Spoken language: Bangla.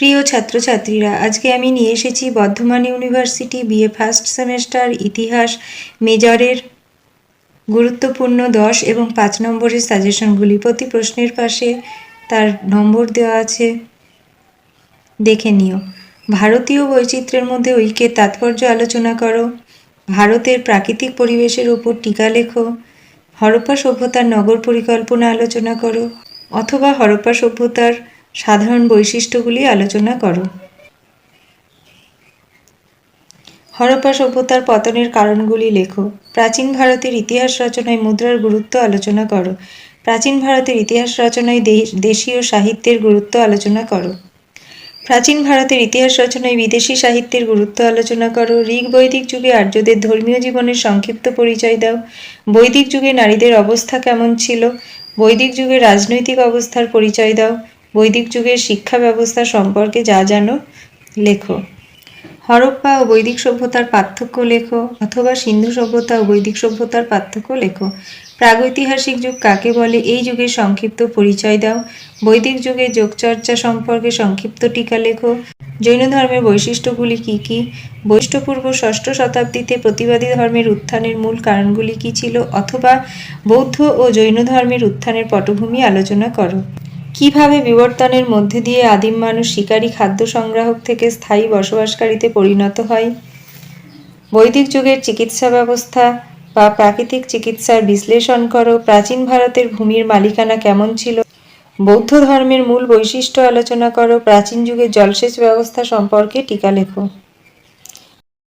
প্রিয় ছাত্রছাত্রীরা, আজকে আমি নিয়ে এসেছি Bardhaman university BA first semester ইতিহাস মেজরের গুরুত্বপূর্ণ দশ এবং পাঁচ নম্বরের সাজেশনগুলি। প্রতি প্রশ্নের পাশে তার নম্বর দেওয়া আছে। দেখে নিও। ভারতীয় বৈচিত্র্যের মধ্যে ঐক্যের তাৎপর্য আলোচনা করো। ভারতের প্রাকৃতিক পরিবেশের উপর টিকা লেখো। হরপ্পা সভ্যতার নগর পরিকল্পনা আলোচনা করো। অথবা হরপ্পা সভ্যতার সাধারণ বৈশিষ্ট্যগুলি আলোচনা করো। হরপ্পা সভ্যতার পতনের কারণগুলি লেখো। প্রাচীন ভারতের ইতিহাস রচনায় মুদ্রার গুরুত্ব আলোচনা করো। প্রাচীন ভারতের ইতিহাস রচনায় দেশীয় সাহিত্যের গুরুত্ব আলোচনা করো। প্রাচীন ভারতের ইতিহাস রচনায় বিদেশি সাহিত্যের গুরুত্ব আলোচনা করো। ঋগ বৈদিক যুগে আর্যদের ধর্মীয় জীবনের সংক্ষিপ্ত পরিচয় দাও। বৈদিক যুগে নারীদের অবস্থা কেমন ছিল? বৈদিক যুগে রাজনৈতিক অবস্থার পরিচয় দাও। বৈদিক যুগের শিক্ষা ব্যবস্থা সম্পর্কে যা জানো, লেখো। হরপ্পা ও বৈদিক সভ্যতার পার্থক্য লেখো, অথবা সিন্ধু সভ্যতা ও বৈদিক সভ্যতার পার্থক্য লেখো। প্রাগৈতিহাসিক যুগ কাকে বলে, এই যুগের সংক্ষিপ্ত পরিচয় দাও। বৈদিক যুগে যোগচর্চা সম্পর্কে সংক্ষিপ্ত টিকা লেখো। জৈন ধর্মের বৈশিষ্ট্যগুলি কি কি? বৈষ্ণবপূর্ব ষষ্ঠ শতাব্দীতে প্রতিবাদী ধর্মের উত্থানের মূল কারণগুলি কি ছিল? অথবা বৌদ্ধ ও জৈন ধর্মের উত্থানের পটভূমি আলোচনা করো। কীভাবে বিবর্তনের মধ্যে দিয়ে আদিম মানুষ শিকারী খাদ্য সংগ্রাহক থেকে স্থায়ী বসবাসকারীতে পরিণত হয়? বৈদিক যুগের চিকিৎসা ব্যবস্থা বা প্রাকৃতিক চিকিৎসার বিশ্লেষণ করো। প্রাচীন ভারতের ভূমির মালিকানা কেমন ছিল? বৌদ্ধ ধর্মের মূল বৈশিষ্ট্য আলোচনা করো। প্রাচীন যুগের জলসেচ ব্যবস্থা সম্পর্কে টিকা লেখো।